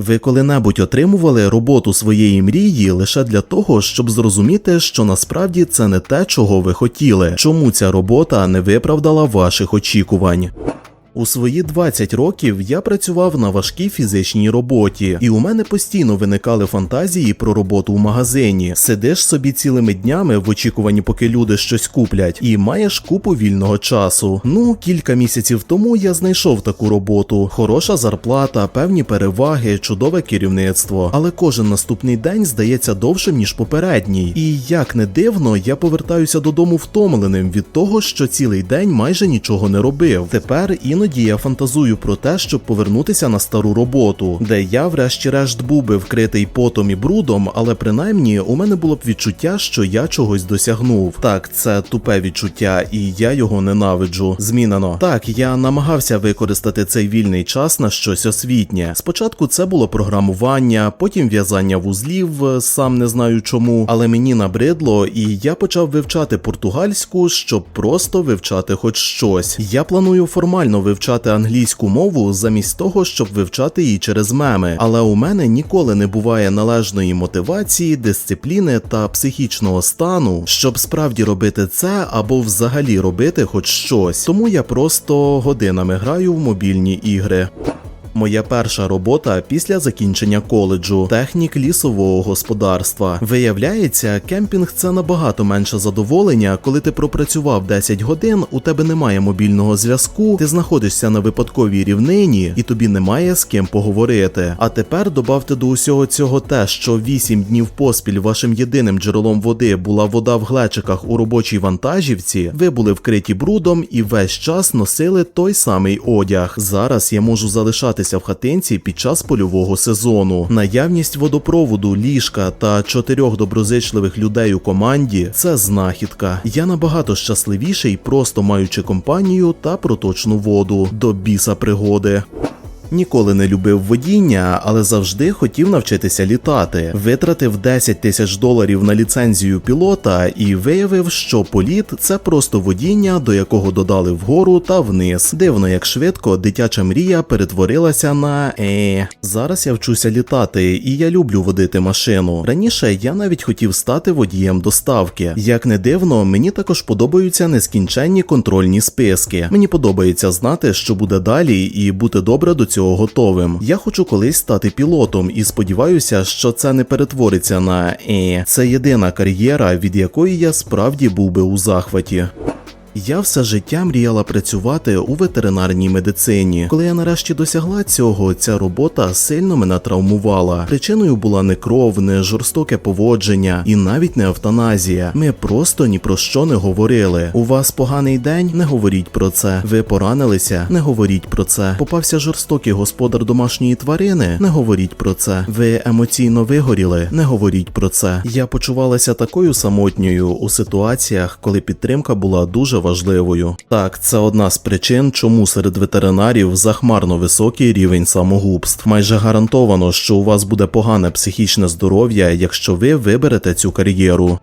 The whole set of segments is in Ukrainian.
Ви коли-небудь отримували роботу своєї мрії лише для того, щоб зрозуміти, що насправді це не те, чого ви хотіли, чому ця робота не виправдала ваших очікувань. У свої 20 років я працював на важкій фізичній роботі, і у мене постійно виникали фантазії про роботу в магазині. Сидиш собі цілими днями в очікуванні, поки люди щось куплять, і маєш купу вільного часу. Ну, кілька місяців тому я знайшов таку роботу: хороша зарплата, певні переваги, чудове керівництво. Але кожен наступний день здається довшим ніж попередній. І як не дивно, я повертаюся додому втомленим від того, що цілий день майже нічого не робив. Тепер іноді я фантазую про те, щоб повернутися на стару роботу, де я, врешті-решт, був би вкритий потом і брудом, але принаймні у мене було б відчуття, що я чогось досягнув. Так, це тупе відчуття, і я його ненавиджу. Змінено. Так, я намагався використати цей вільний час на щось освітнє. Спочатку це було програмування, потім в'язання вузлів, сам не знаю чому, але мені набридло, і я почав вивчати португальську, щоб просто вивчати хоч щось. Я планую формально вивчати англійську мову замість того, щоб вивчати її через меми. Але у мене ніколи не буває належної мотивації, дисципліни та психічного стану, щоб справді робити це або взагалі робити хоч щось. Тому я просто годинами граю в мобільні ігри. Моя перша робота після закінчення коледжу технік лісового господарства. Виявляється, кемпінг це набагато менше задоволення, коли ти пропрацював 10 годин, у тебе немає мобільного зв'язку, ти знаходишся на випадковій рівнині і тобі немає з ким поговорити. А тепер добавте до усього цього те, що 8 днів поспіль вашим єдиним джерелом води була вода в глечиках у робочій вантажівці. Ви були вкриті брудом і весь час носили той самий одяг. Зараз я можу залишатися в хатинці під час польового сезону. Наявність водопроводу, ліжка та чотирьох доброзичливих людей у команді це знахідка. Я набагато щасливіший, просто маючи компанію та проточну воду до біса пригоди. Ніколи не любив водіння, але завжди хотів навчитися літати. Витратив 10 тисяч доларів на ліцензію пілота і виявив, що політ це просто водіння, до якого додали вгору та вниз. Дивно, як швидко дитяча мрія перетворилася на е. Зараз я вчуся літати, і я люблю водити машину. Раніше я навіть хотів стати водієм доставки. Як не дивно, мені також подобаються нескінченні контрольні списки. Мені подобається знати, що буде далі, і бути добре до цього готовим. Я хочу колись стати пілотом і сподіваюся, що це не перетвориться на е. Це єдина кар'єра, від якої я справді був би у захваті. Я все життя мріяла працювати у ветеринарній медицині. Коли я нарешті досягла цього, ця робота сильно мене травмувала. Причиною була не кров, не жорстоке поводження і навіть не евтаназія. Ми просто ні про що не говорили. У вас поганий день? Не говоріть про це. Ви поранилися? Не говоріть про це. Попався жорстокий господар домашньої тварини? Не говоріть про це. Ви емоційно вигоріли? Не говоріть про це. Я почувалася такою самотньою у ситуаціях, коли підтримка була дуже важливою. Так, це одна з причин, чому серед ветеринарів захмарно високий рівень самогубств. Майже гарантовано, що у вас буде погане психічне здоров'я, якщо ви виберете цю кар'єру.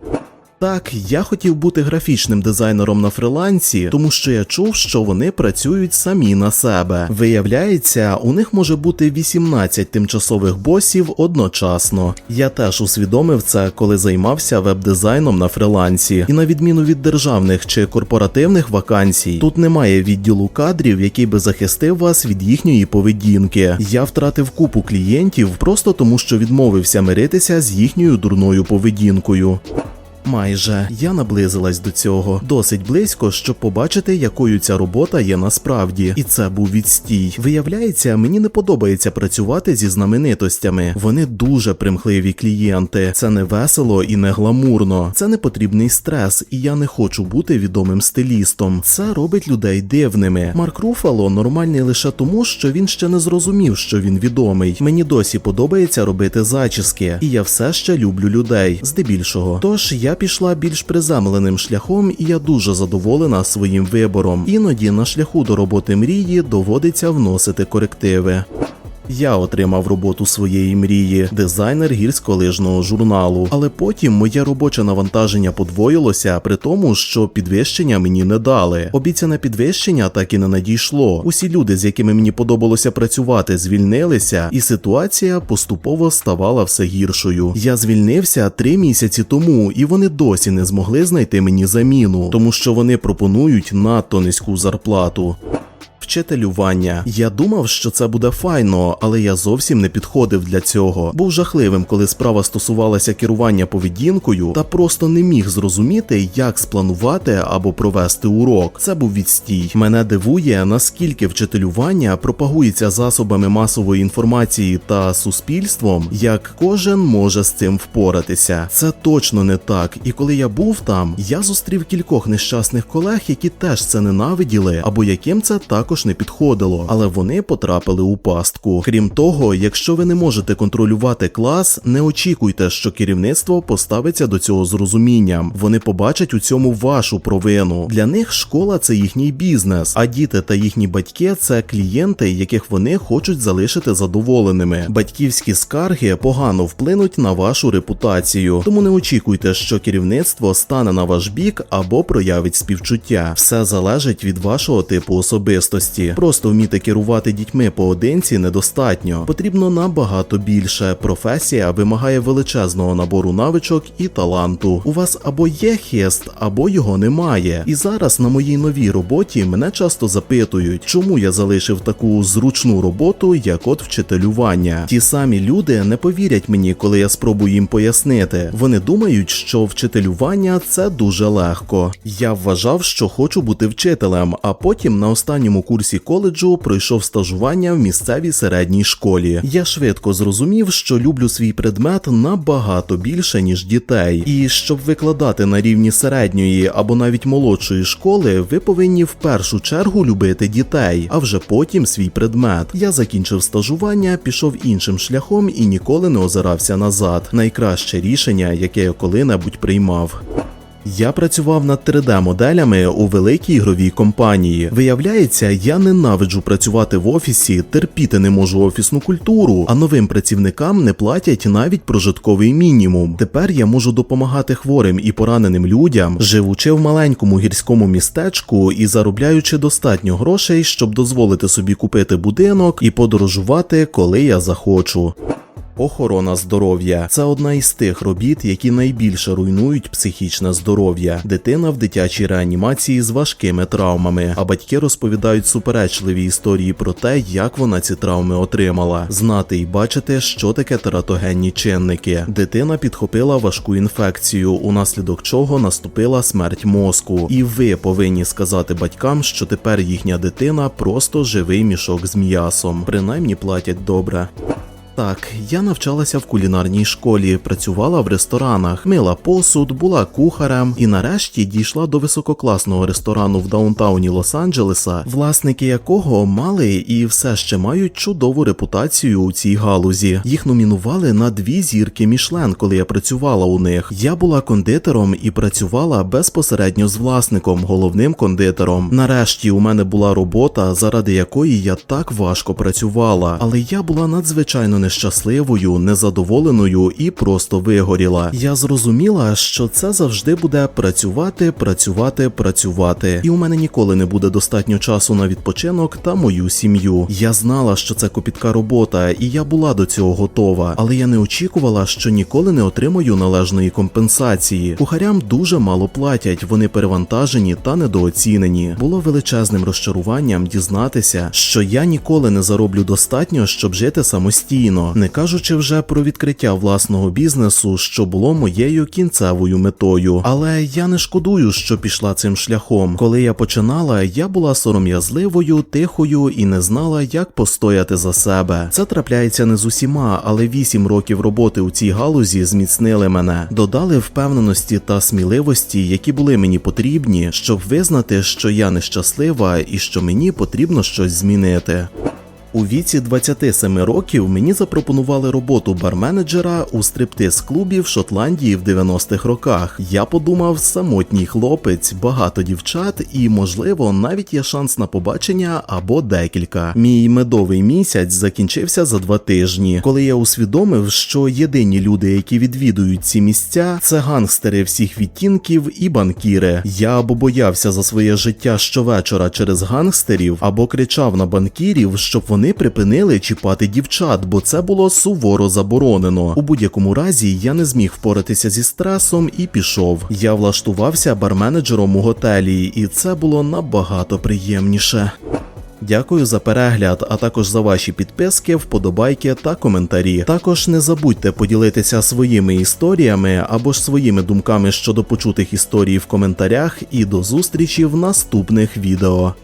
Так, я хотів бути графічним дизайнером на фрилансі, тому що я чув, що вони працюють самі на себе. Виявляється, у них може бути 18 тимчасових босів одночасно. Я теж усвідомив це, коли займався веб-дизайном на фрилансі. І на відміну від державних чи корпоративних вакансій, тут немає відділу кадрів, який би захистив вас від їхньої поведінки. Я втратив купу клієнтів просто тому, що відмовився миритися з їхньою дурною поведінкою. Майже я наблизилась до цього досить близько, щоб побачити, якою ця робота є насправді, і це був відстій. Виявляється, мені не подобається працювати зі знаменитостями. Вони дуже примхливі клієнти. Це не весело і не гламурно. Це не потрібний стрес, і я не хочу бути відомим стилістом. Це робить людей дивними. Марк Руфало нормальний лише тому, що він ще не зрозумів, що він відомий. Мені досі подобається робити зачіски, і я все ще люблю людей, здебільшого. Тож я пішла більш приземленим шляхом, і я дуже задоволена своїм вибором. Іноді на шляху до роботи мрії доводиться вносити корективи. Я отримав роботу своєї мрії, дизайнер гірськолижного журналу. Але потім моє робоче навантаження подвоїлося, при тому, що підвищення мені не дали. Обіцяне підвищення так і не надійшло. Усі люди, з якими мені подобалося працювати, звільнилися, і ситуація поступово ставала все гіршою. Я звільнився три місяці тому, і вони досі не змогли знайти мені заміну, тому що вони пропонують надто низьку зарплату. Вчителювання. Я думав, що це буде файно, але я зовсім не підходив для цього. Був жахливим, коли справа стосувалася керування поведінкою, та просто не міг зрозуміти, як спланувати або провести урок. Це був відстій. Мене дивує, наскільки вчителювання пропагується засобами масової інформації та суспільством, як кожен може з цим впоратися. Це точно не так. І коли я був там, я зустрів кількох нещасних колег, які теж це ненавиділи, або яким це також не підходило, але вони потрапили у пастку. Крім того, якщо ви не можете контролювати клас, не очікуйте, що керівництво поставиться до цього з розумінням. Вони побачать у цьому вашу провину. Для них школа це їхній бізнес, а діти та їхні батьки це клієнти, яких вони хочуть залишити задоволеними. Батьківські скарги погано вплинуть на вашу репутацію, тому не очікуйте, що керівництво стане на ваш бік або проявить співчуття. Все залежить від вашого типу особистості. Просто вміти керувати дітьми поодинці недостатньо. Потрібно набагато більше. Професія вимагає величезного набору навичок і таланту. У вас або є хист, або його немає. І зараз на моїй новій роботі мене часто запитують, чому я залишив таку зручну роботу, як от вчителювання. Ті самі люди не повірять мені, коли я спробую їм пояснити. Вони думають, що вчителювання це дуже легко. Я вважав, що хочу бути вчителем, а потім на останньому курсі коледжу пройшов стажування в місцевій середній школі. Я швидко зрозумів, що люблю свій предмет набагато більше, ніж дітей. І щоб викладати на рівні середньої або навіть молодшої школи, ви повинні в першу чергу любити дітей, а вже потім свій предмет. Я закінчив стажування, пішов іншим шляхом і ніколи не озирався назад. Найкраще рішення, яке я коли-небудь приймав. Я працював над 3D-моделями у великій ігровій компанії. Виявляється, я ненавиджу працювати в офісі, терпіти не можу офісну культуру, а новим працівникам не платять навіть прожитковий мінімум. Тепер я можу допомагати хворим і пораненим людям, живучи в маленькому гірському містечку і заробляючи достатньо грошей, щоб дозволити собі купити будинок і подорожувати, коли я захочу. Охорона здоров'я це одна із тих робіт, які найбільше руйнують психічне здоров'я. Дитина в дитячій реанімації з важкими травмами, а батьки розповідають суперечливі історії про те, як вона ці травми отримала. Знати і бачити, що таке тератогенні чинники. Дитина підхопила важку інфекцію, унаслідок чого наступила смерть мозку. І ви повинні сказати батькам, що тепер їхня дитина просто живий мішок з м'ясом. Принаймні платять добре. Так, я навчалася в кулінарній школі, працювала в ресторанах, мила посуд, була кухарем і нарешті дійшла до висококласного ресторану в даунтауні Лос-Анджелеса, власники якого мали і все ще мають чудову репутацію у цій галузі. Їх номінували на дві зірки Мішлен, коли я працювала у них. Я була кондитером і працювала безпосередньо з власником, головним кондитером. Нарешті у мене була робота, заради якої я так важко працювала, але я була надзвичайно нещасливою, незадоволеною і просто вигоріла. Я зрозуміла, що це завжди буде працювати, працювати, працювати, і у мене ніколи не буде достатньо часу на відпочинок та мою сім'ю. Я знала, що це копітка робота, і я була до цього готова, але я не очікувала, що ніколи не отримаю належної компенсації. Кухарям дуже мало платять, вони перевантажені та недооцінені. Було величезним розчаруванням дізнатися, що я ніколи не зароблю достатньо, щоб жити самостійно, не кажучи вже про відкриття власного бізнесу, що було моєю кінцевою метою. Але я не шкодую, що пішла цим шляхом. Коли я починала, я була сором'язливою, тихою і не знала, як постояти за себе. Це трапляється не з усіма, але вісім років роботи у цій галузі зміцнили мене, додали впевненості та сміливості, які були мені потрібні, щоб визнати, що я нещаслива і що мені потрібно щось змінити. У віці 27 років мені запропонували роботу барменеджера у стриптиз-клубі в Шотландії в 90-х роках. Я подумав, самотній хлопець, багато дівчат, і, можливо, навіть є шанс на побачення або декілька. Мій медовий місяць закінчився за два тижні, коли я усвідомив, що єдині люди, які відвідують ці місця, це гангстери всіх відтінків і банкіри. Я або боявся за своє життя щовечора через гангстерів, або кричав на банкірів, щоб вони припинили чіпати дівчат, бо це було суворо заборонено. У будь-якому разі я не зміг впоратися зі стресом і пішов. Я влаштувався барменеджером у готелі, і це було набагато приємніше. Дякую за перегляд, а також за ваші підписки, вподобайки та коментарі. Також не забудьте поділитися своїми історіями або ж своїми думками щодо почутих історій в коментарях. І до зустрічі в наступних відео.